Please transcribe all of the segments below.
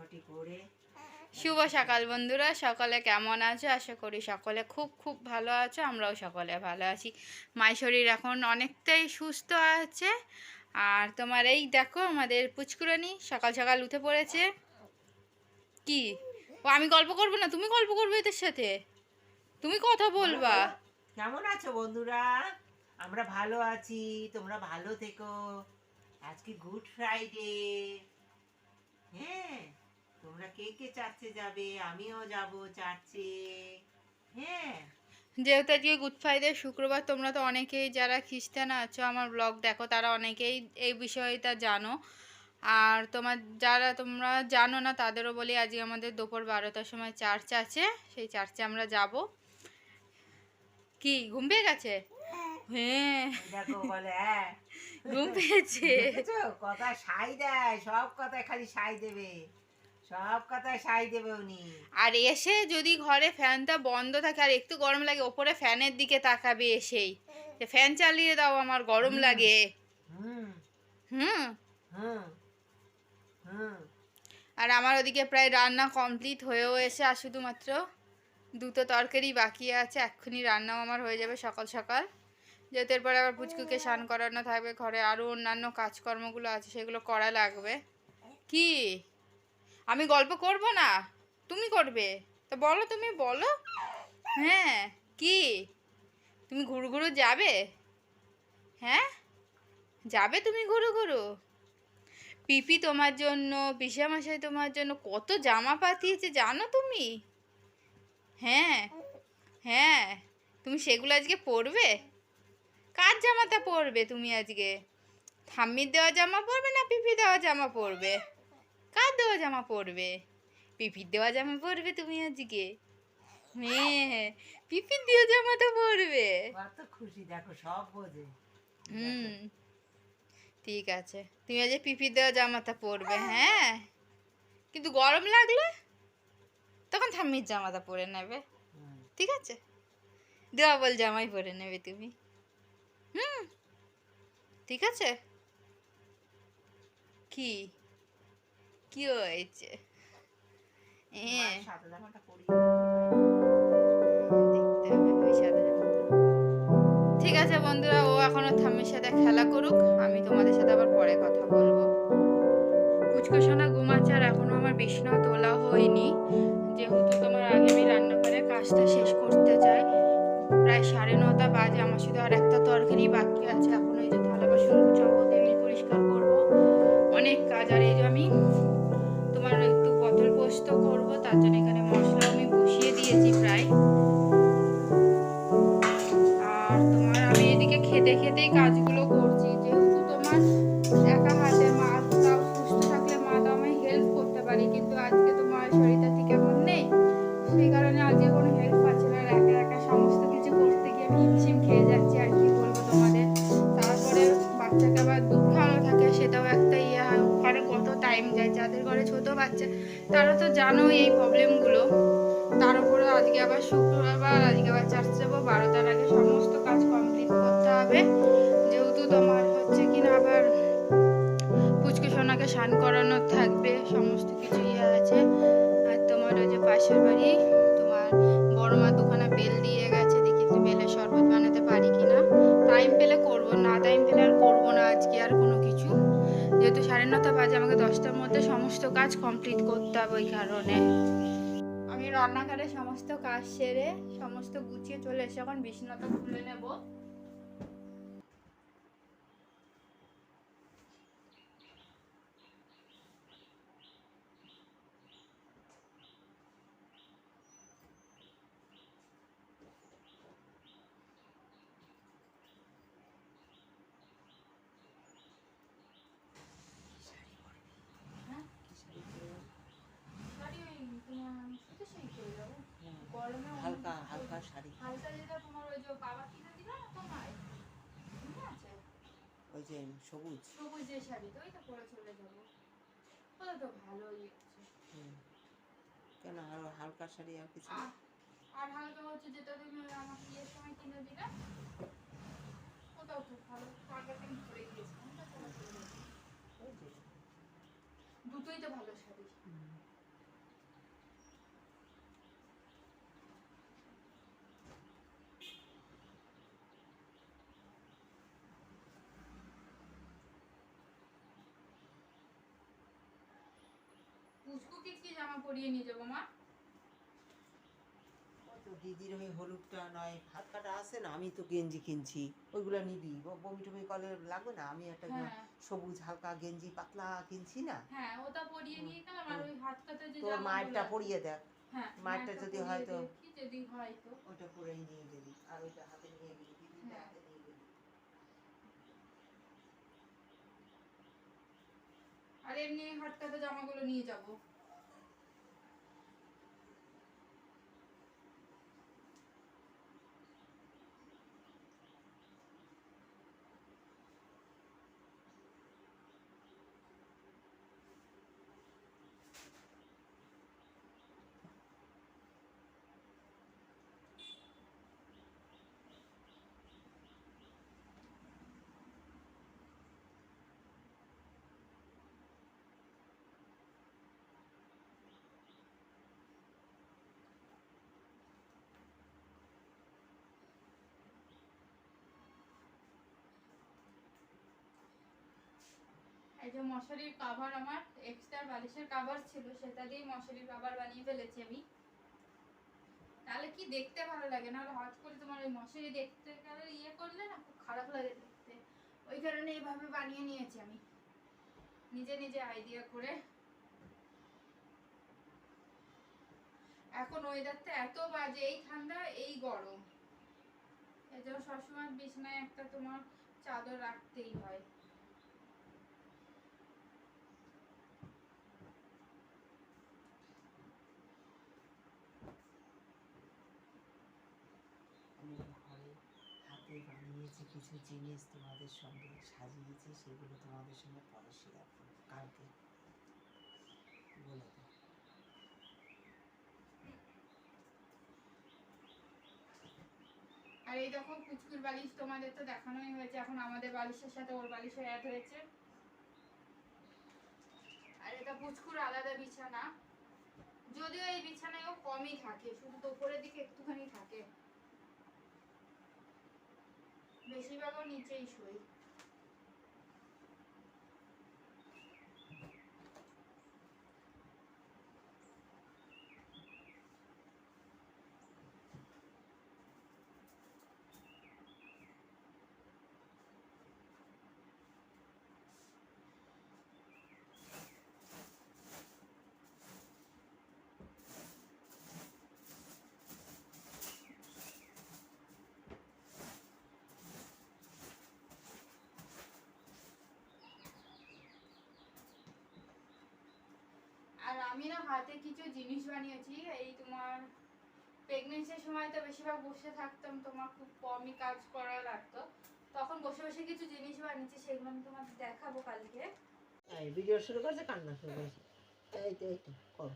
কাটাকুটি করে। শুভ সকাল বন্ধুরা সকলে কেমন আছো? আশা করি সকলে খুব খুব ভালো আছো আমরাও সকলে ভালো আছি। মায়ের শরীর এখন অনেকটাই সুস্থ আছে। আর তোমার এই দেখো আমাদের পুচকুরানি সকাল সকাল উঠে পড়েছে। কি? ও আমি গল্প করব না? তুমি গল্প করবে এদের সাথে? তুমি কথা বলবা। কেমন আছো বন্ধুরা? আমরা ভালো আছি তোমরা ভালো থেকো। আজকে গুড ফ্রাইডে। হ্যাঁ। তোমরা কে কে চার্চে যাবে? আমিও যাব চার্চে। হ্যাঁ। যেহেতু আজকে গুড ফ্রাইডে শুক্রবার তোমরা তো অনেকেই যারা খ্রিস্টান আছো আমার ব্লগ দেখো তারা অনেকেই এই বিষয়টা জানো। আর তোমার যারা তোমরা জানো না তাদেরও বলি আজকে আমাদের দুপুর বারোটার সময় চার্চ আছে সেই চার্চে আমরা যাব। কি ঘুম পেয়ে গেছে? হ্যাঁ। দেখো বলে হ্যাঁ। ঘুম পেয়েছে। কথা সাই দেয় সব কথায় খালি সাই দেবে। সব কথায় সাই দেবে উনি। আর এসে যদি ঘরে ফ্যানটা বন্ধ থাকে আর একটু গরম লাগে ওপরে ফ্যানের দিকে তাকাবে এসেই। যে ফ্যান চালিয়ে দাও আমার গরম লাগে। হুম। আর আমার ওদিকে প্রায় রান্না কমপ্লিট হয়েও এসে আর শুধুমাত্র দুটো তরকারি বাকি আছে এক্ষুনি রান্নাও আমার হয়ে যাবে সকাল সকাল। যেহেতু এরপরে আবার পুচকুকে স্নান করানো থাকবে ঘরে আরও অন্যান্য কাজকর্মগুলো আছে সেগুলো করা লাগবে। কি? আমি গল্প করব না? তুমি করবে। তো বলো তুমি, বলো। হ্যাঁ কি? তুমি ঘুরু ঘুরু যাবে? হ্যাঁ? যাবে তুমি ঘুরু ঘুরু? পিপি তোমার জন্য, পিসামশাই তোমার জন্য কত জামা পাঠিয়েছে, জানো তুমি? হ্যাঁ হ্যাঁ তুমি সেগুলো আজকে পরবে? কার জামাটা পরবে তুমি আজকে? ঠাম্মির দেওয়া জামা পরবে না পিপি দেওয়া জামা পরবে? কার দেওয়া জামা পরবে? পিপির দেওয়া জামা পরবে তুমি আজকে। হ্যাঁ পিপির দেওয়া জামাটা পরবে। কত খুশি দেখো সব বোঝে। হুম ঠিক আছে। তুমি আজ পিপির দেওয়া জামাটা পরবে হ্যাঁ? কিন্তু গরম লাগলে তখন ঠাম্মির জামাটা পরে নেবে। ঠিক আছে? দেওয়া বল জামাই পরে নেবে তুমি। হুম ঠিক আছে? কি? কি হয়েছে? হ্যাঁ সাদা জামাটা পরি। ঠিক আছে বন্ধুরা ও এখনও থাম্মির সাথে খেলা করুক আমি তোমাদের সাথে আবার পরে কথা বলব। পুচকো সোনা ঘুমাচ্ছে আর এখনও আমার বিছনাও তোলা হয়নি। যেহেতু তোমার আগে আমি রান্নাঘরের কাজটা শেষ করতে চাই প্রায় সাড়ে নটা বাজে আমার শুধু আর একটা তরকারি বাকি আছে। এখন এই যে থালা বাসন গুছাবো টেবিল পরিষ্কার করব। অনেক কাজ আর এই যে আমি পোস্ত করব, তার জন্য এখানে মশলা আমি বসিয়ে দিয়েছি প্রায়। আর তোমার আমি এদিকে খেতে খেতেই কাজগুলো ঘরে ছোট বাচ্চা তারা তো জানো এই প্রবলেমগুলো তার উপরে আজকে আবার শুক্রবার, আজকে আবার চার্চ যাব। বারোটার আগে সমস্ত কাজ কমপ্লিট করতে হবে। যেহেতু তোমার হচ্ছে কিনা আবার পুচকে সোনাকে স্নান করানোর থাকবে, সমস্ত কিছু ইয়ে আছে। আর তোমার ওই যে পাশের বড় সমস্ত কাজ কমপ্লিট করতে হবে ওই কারণে। আমি রান্নাঘরে সমস্ত কাজ সেরে সমস্ত গুছিয়ে চলে এসে এখন বিছানাটা খুলে নেব শাড়ি ওই তোমার সুতির শাড়ি পরে যাব গরমে অনেক- হালকা হালকা শাড়ি হালকা যেটা তোমার ওই যে বাবা কিনে দিল না তোমার মনে আছে ওই যে সবুজ। সবুজ যে শাড়ি তো ওইটা পরে চলে যাব। ওটা তো ভালোই হুম। কেন আর হালকা শাড়ি আর কিছু? আর হালকা হচ্ছে যেটা তুমি ওই আমাকে ইয়ের সময় কিনে দিলে ওটাও খুব ভালো। আগের দিন পরে গিয়েছিলাম ওটা চলে যাব। দুটোই তো ভালো শাড়ি। হুম। কি জামা পরিয়ে নিয়ে যাব মা? তো দিদির ওই হলুদটা নয় হাত কাটা আছে না আমি তো গেঞ্জি কিনছি। ওইগুলো নিবি বমি টমি কলে লাগবে না আমি একটা হ্যাঁ। সবুজ হালকা গেঞ্জি পাতলা কিনছি না। হ্যাঁ ওটা পরিয়ে নিয়ে গেলাম আর ওই হাত কাটা যে তোর মায়েরটা পরিয়ে দেখ হ্যাঁ মায়েরটা যদি হয় তো- যদি হয় তো। ওটা পরেই নিয়ে গেলি আর ওইটা হাতে নিয়ে গেলি দিদিটা হ্যাঁ। হাতে নিয়ে গেলি আর এমনি হাটকাতে জামাগুলো নিয়ে যাব। এই যে মশারির কাভার আমার এক্সট্রা বালিশের কাভার ছিল, সেটা দিয়েই মশারির কাভার বানিয়ে ফেলেছি আমি। তাহলে কি দেখতে ভালো লাগে? না হট করে তোমার ওই মশারি দেখতে গেলে ইয়ে করলে না খুব খারাপ লাগে দেখতে। ওই কারণে এইভাবে বানিয়ে নিয়েছি আমি। নিজে নিজে আইডিয়া করে। এখন ওয়েদারটা এত বাজে, এই ঠান্ডা, এই গরম। এই জন্য সবসময় বিছানায় একটা তোমার চাদর রাখতেই হয় আমি ঘরে হাতে বানিয়েছি কিছু জিনিস তোমাদের সঙ্গে সাজিয়েছি, সেগুলো তোমাদের সঙ্গে পরে শেয়ার করব কালকে। বলে আর এই দেখো কুচকুর বালিশ তোমাদের তো দেখানোই হয়েছে, এখন আমাদের বালিশের সাথে ওর বালিশও অ্যাড হয়েছে। আর এটা পুচকুর আলাদা বিছানা। যদিও এই বিছানায়ও কমই থাকে, শুধু দুপুরের দিকে একটুখানি থাকে। বেশিরভাগও নিচেই শুই। আর আমি না হাতে কিছু জিনিস বানিয়েছি। এই তোমার প্রেগনেন্সির সময় তো বেশিরভাগ বসে থাকতাম, তোমার খুব কমই কাজ করা লাগতো। তখন বসে বসে কিছু জিনিস বানিয়েছি, সেগুলো আমি তোমাকে দেখাবো কালকে। এই ভিডিও শুরু করছে, কান্না শুরু করছে। এই তো এই তো, কর।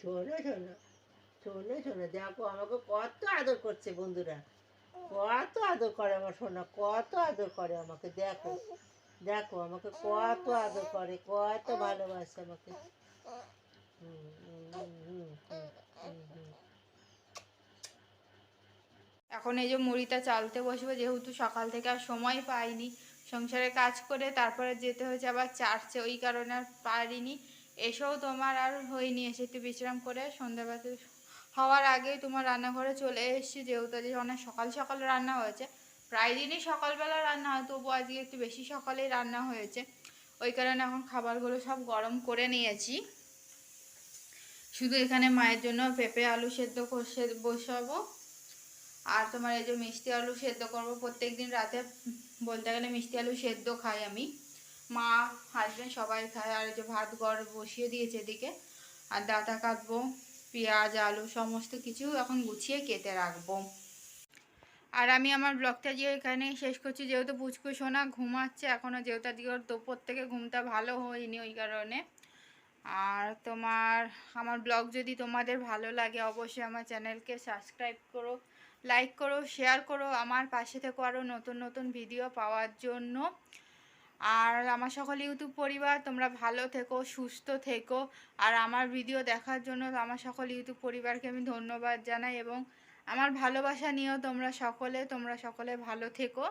শোনো শোনো শোনো শোনো, দেখো আমাকে কত আদর করছে বন্ধুরা। কত আদর করে আমার সোনা, কত আদর করে আমাকে, দেখো। দেখো, আমাকে কত আদর করে, কত ভালোবাসে আমাকে। এখন এই যে মুড়িটা চালতে বসবো, যেহেতু সকাল থেকে আর সময় পাইনি সংসারে কাজ করে, তারপরে যেতে হয়েছে আবার চার্চে, ওই কারণে আর পারিনি এসেও তোমার আর হয়নি, এসে একটু বিশ্রাম করে সন্ধ্যাবেলাতে হওয়ার আগেই তোমার রান্নাঘরে চলে এসেছি, যেহেতু অনেক সকাল সকাল রান্না হয়েছে প্রায় দিনই সকালবেলা রান্না হয় তবু আজকে একটু বেশি সকালেই রান্না হয়েছে। ওই কারণে এখন খাবারগুলো সব গরম করে নিয়েছি। শুধু এখানে মায়ের জন্য পেঁপে, আলু সেদ্ধ বসাবো। আর তোমার এই যে মিষ্টি আলু সেদ্ধ করব প্রত্যেক দিন রাতে বলতে গেলে মিষ্টি আলু সেদ্ধ খাই আমি। মা হাজবেন্ড সবাই খায়, আর এই যে ভাত গড় বসিয়ে দিয়েছে এদিকে। আর ডাটা কাটবো, পেঁয়াজ, আলু, সমস্ত কিছু এখন গুছিয়ে কেটে রাখব। আর আমি আমার ব্লগটা যে এখানে শেষ করছি, যেহেতু পুচকু সোনা ঘুমাচ্ছে এখনও যেহেতু আজকে ওর দুপুর থেকে ঘুমটা ভালো হয়নি ওই কারণে। আর তোমার, আমার ব্লগ যদি তোমাদের ভালো লাগে, অবশ্যই আমার চ্যানেলকে সাবস্ক্রাইব করো লাইক করো শেয়ার করো, আমার পাশে থেকো আরও নতুন নতুন ভিডিও পাওয়ার জন্য। আর আমার সকল ইউটিউব পরিবার, তোমরা ভালো থেকো, সুস্থ থেকো। আর আমার ভিডিও দেখার জন্য আমার সকল ইউটিউব পরিবারকে আমি ধন্যবাদ জানাই এবং আমার ভালোবাসা নিয়েও তোমরা সকলে তোমরা সকলে ভালো থেকো।